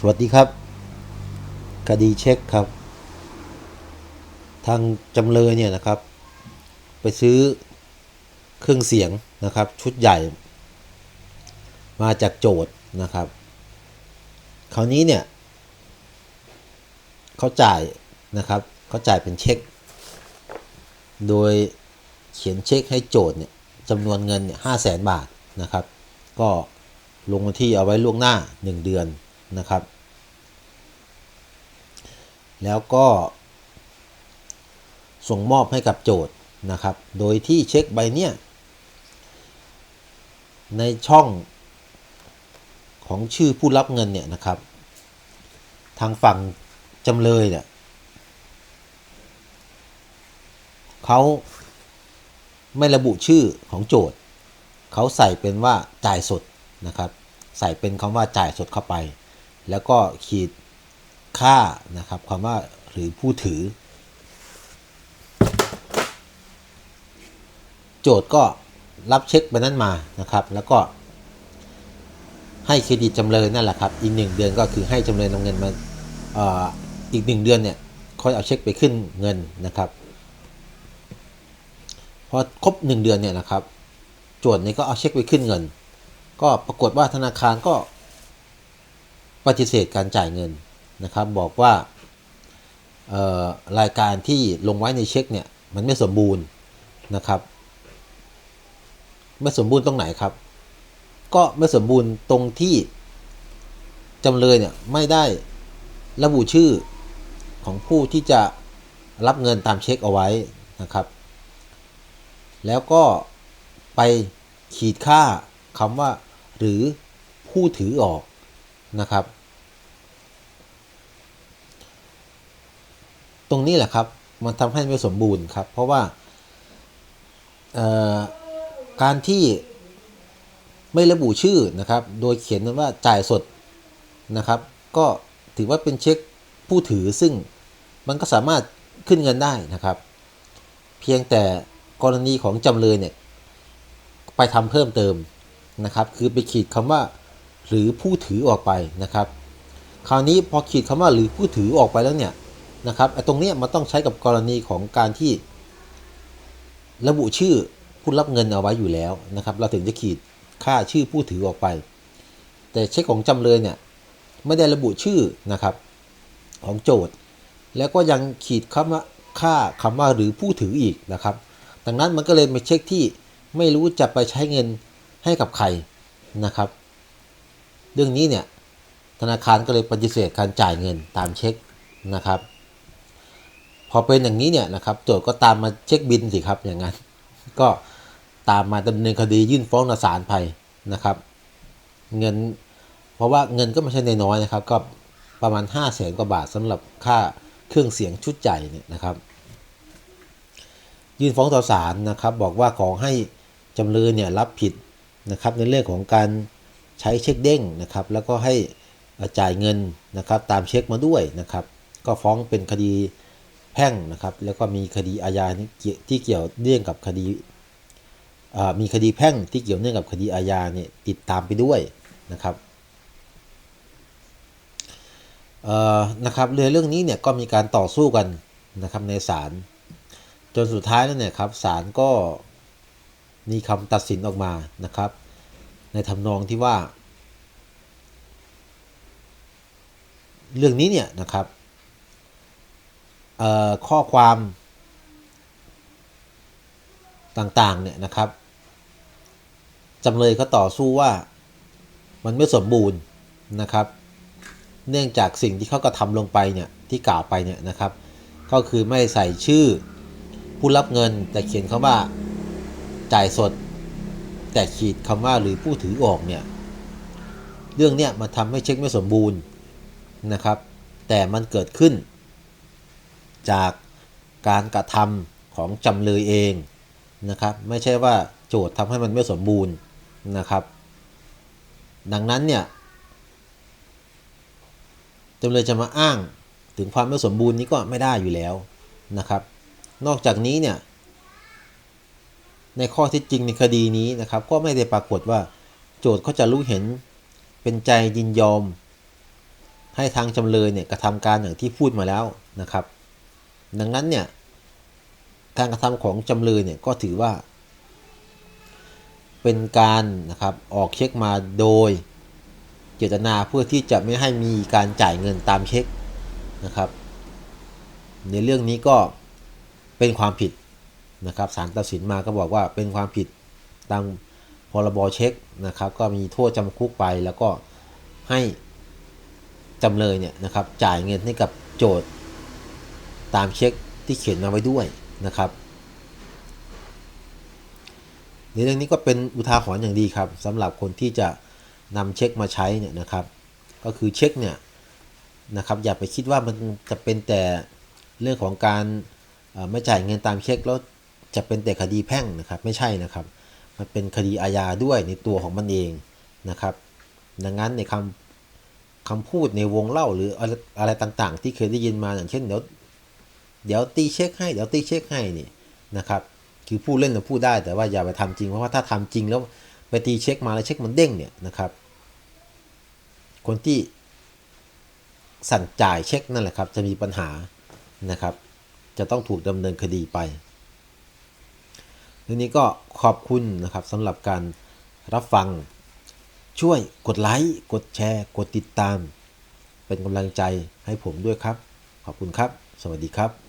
สวัสดีครับ คดีเช็คครับ ทางจำเลยเนี่ยนะครับ ไปซื้อเครื่องเสียงนะครับ ชุดใหญ่ มาจากโจทย์นะครับ คราวนี้เนี่ยเขาจ่ายนะครับเขาจ่ายเป็นเช็ค โดยเขียนเช็คให้โจทย์เนี่ยจำนวนเงินเนี่ยห้าแสนบาทนะครับ ก็ลงที่เอาไว้ล่วงหน้า 1 เดือน นะครับ แล้วก็ ส่งมอบให้กับโจทย์นะครับ โดยที่เช็คใบเนี้ยในช่องของชื่อผู้รับเงินเนี่ยนะครับ ทางฝั่งจำเลยเนี่ยเขาไม่ระบุชื่อของโจทย์เขาใส่เป็นว่าจ่ายสดนะครับ ใส่เป็นคำว่าจ่ายสดเข้าไป แล้วก็ขีดค่านะครับคำว่าหรือผู้ถือ โจทย์ก็รับเช็คไปนั้นมานะครับ แล้วก็ ให้เครดิตจำเลยนั่นแหละครับ อีกหนึ่งเดือนก็คือให้จำเลยนำเงินมาอีกหนึ่งเดือนเนี่ยค่อยเอาเช็คไปขึ้นเงินนะครับพอครบหนึ่งเดือนเนี่ยนะครับโจทย์นี้ก็เอาเช็คไปขึ้นเงิน ก็ปรากฏว่าธนาคารก็ ปฏิเสธการจ่ายเงินนะครับ บอกว่ารายการที่ลงไว้ในเช็คเนี่ยมันไม่สมบูรณ์นะครับไม่สมบูรณ์ตรงไหนครับ ก็ไม่สมบูรณ์ตรงที่จำเลยเนี่ยไม่ได้ระบุชื่อของผู้ที่จะรับเงินตามเช็คเอาไว้นะครับ แล้วก็ไปขีดค่าคำว่า หรือผู้ถือออกนะครับ ตรงนี้แหละครับ มันทำให้ไม่สมบูรณ์ครับ เพราะว่าการที่ไม่ระบุชื่อนะครับ โดยเขียนว่าจ่ายสดนะครับ ก็ถือว่าเป็นเช็คผู้ถือซึ่งมันก็สามารถขึ้นเงินได้นะครับ เพียงแต่กรณีของจำเลยเนี่ยไปทำเพิ่มเติมนะครับ คือไปขีดคำว่า หรือผู้ถือออกไปนะครับ คราวนี้พอขีดคำว่าหรือผู้ถือออกไปแล้วเนี่ย นะครับไอ้ตรงนี้มันต้องใช้กับกรณีของการที่ ระบุชื่อผู้รับเงินเอาไว้อยู่แล้วนะครับ เราถึงจะขีดค่าชื่อผู้ถือออกไป แต่เช็คของจำเลยเนี่ยไม่ได้ระบุชื่อนะครับของโจทย์ แล้วก็ยังขีดคำว่าค่าคำว่าหรือผู้ถืออีกนะครับ ดังนั้นมันก็เลยเป็นเช็คที่ไม่รู้จะไปใช้เงินให้กับใครนะครับ เรื่องนี้เนี่ยธนาคารก็เลยปฏิเสธการจ่ายเงินตามเช็คนะครับ พอเป็นอย่างนี้เนี่ยนะครับโจทย์ก็ตามมาเช็คบินสิครับอย่างนั้น ก็ตามมาดำเนินคดียื่นฟ้องต่อศาลไปนะครับ เงิน เพราะว่าเงินก็ไม่ใช่นน้อยนะครับ ก็ประมาณ 5 0 0แสนกว่าบาทสำหรับค่าเครื่องเสียงชุดใหญ่เนี่ยนะครับ ยื่นฟ้องต่อศาลนะครับ บอกว่าขอให้จำเลยเนี่ยรับผิดนะครับในเรื่องของการใช้เช็คเด้งนะครับ แล้วก็ให้จ่ายเงินนะครับตามเช็คมาด้วยนะครับ ก็ฟ้องเป็นคดี แพ่งนะครับ แล้วก็มีคดีอาญาที่เกี่ยวเนื่องกับคดีมีคดีแพ่งที่เกี่ยวเนื่องกับคดีอาญาเนี่ยติดตามไปด้วยนะครับนะครับเรื่องเรื่องนี้เนี่ยก็มีการต่อสู้กันนะครับในศาลจนสุดท้ายแล้วเนี่ยครับศาลก็มีคำตัดสินออกมานะครับ ในทำนองที่ว่า เรื่องนี้เนี่ยนะครับ ข้อความต่างๆเนี่ยนะครับจำเลยเขาต่อสู้ว่ามันไม่สมบูรณ์นะครับ เนื่องจากสิ่งที่เขากระทำลงไปเนี่ยที่กล่าวไปเนี่ยนะครับ ก็คือไม่ใส่ชื่อผู้รับเงินแต่เขียนคำว่าจ่ายสด แต่ขีดคำว่าหรือผู้ถือออกเนี่ยเรื่องเนี้ยมันทำให้เช็คไม่สมบูรณ์นะครับ แต่มันเกิดขึ้น จากการกระทำของจำเลยเองนะครับ ไม่ใช่ว่าโจทย์ทำให้มันไม่สมบูรณ์นะครับ ดังนั้นเนี่ยจำเลยจะมาอ้างถึงความไม่สมบูรณ์นี้ก็ไม่ได้อยู่แล้วนะครับ นอกจากนี้เนี่ยในข้อที่จริงในคดีนี้นะครับ ก็ไม่ได้ปรากฏว่าโจทย์เขาจะรู้เห็นเป็นใจยินยอม ให้ทางจำเลยเนี่ยกระทำการอย่างที่พูดมาแล้วนะครับ ดังนั้นเนี่ยการกระทำของจำเลยเนี่ยก็ถือว่า เป็นการนะครับออกเช็คมาโดยเจตนาเพื่อที่จะไม่ให้มีการจ่ายเงินตามเช็คนะครับ ในเรื่องนี้ก็เป็นความผิดนะครับศาลตัดสินมาก็บอกว่าเป็นความผิดตามพรบเช็คนะครับ ก็มีโทษจำคุกไปแล้วก็ให้จำเลยเนี่ยนะครับจ่ายเงินให้กับโจทย์ ตามเช็คที่เขียนมาไว้ด้วยนะครับในเรื่องนี้ก็เป็นอุทาหรณ์อย่างดีครับสำหรับคนที่จะนำเช็คมาใช้เนี่ยนะครับ ก็คือเช็คเนี่ยนะครับอย่าไปคิดว่ามันจะเป็นแต่เรื่องของการไม่จ่ายเงินตามเช็คแล้วจะเป็นแต่คดีแพ่งนะครับไม่ใช่นะครับ มันเป็นคดีอาญาด้วยในตัวของมันเองนะครับ ดังนั้นในคำคำพูดในวงเล่าหรืออะไรอะไรต่างๆ ที่เคยได้ยินมาอย่างเช่นเดี๋ยว เดี๋ยวตีเช็คให้ เดี๋ยวตีเช็คให้นี่นะครับ คือพูดเล่นนะพูดได้แต่ว่าอย่าไปทำจริงเพราะว่าถ้าทำจริงแล้วไปตีเช็คมาแล้วเช็คมันเด้งเนี่ยนะครับ คนที่สั่งจ่ายเช็คนั่นแหละครับ จะมีปัญหานะครับ จะต้องถูกดำเนินคดีไปทีนี้ก็ขอบคุณนะครับสำหรับการรับฟัง ช่วยกดไลค์กดแชร์ กดติดตาม เป็นกำลังใจให้ผมด้วยครับ ขอบคุณครับ สวัสดีครับ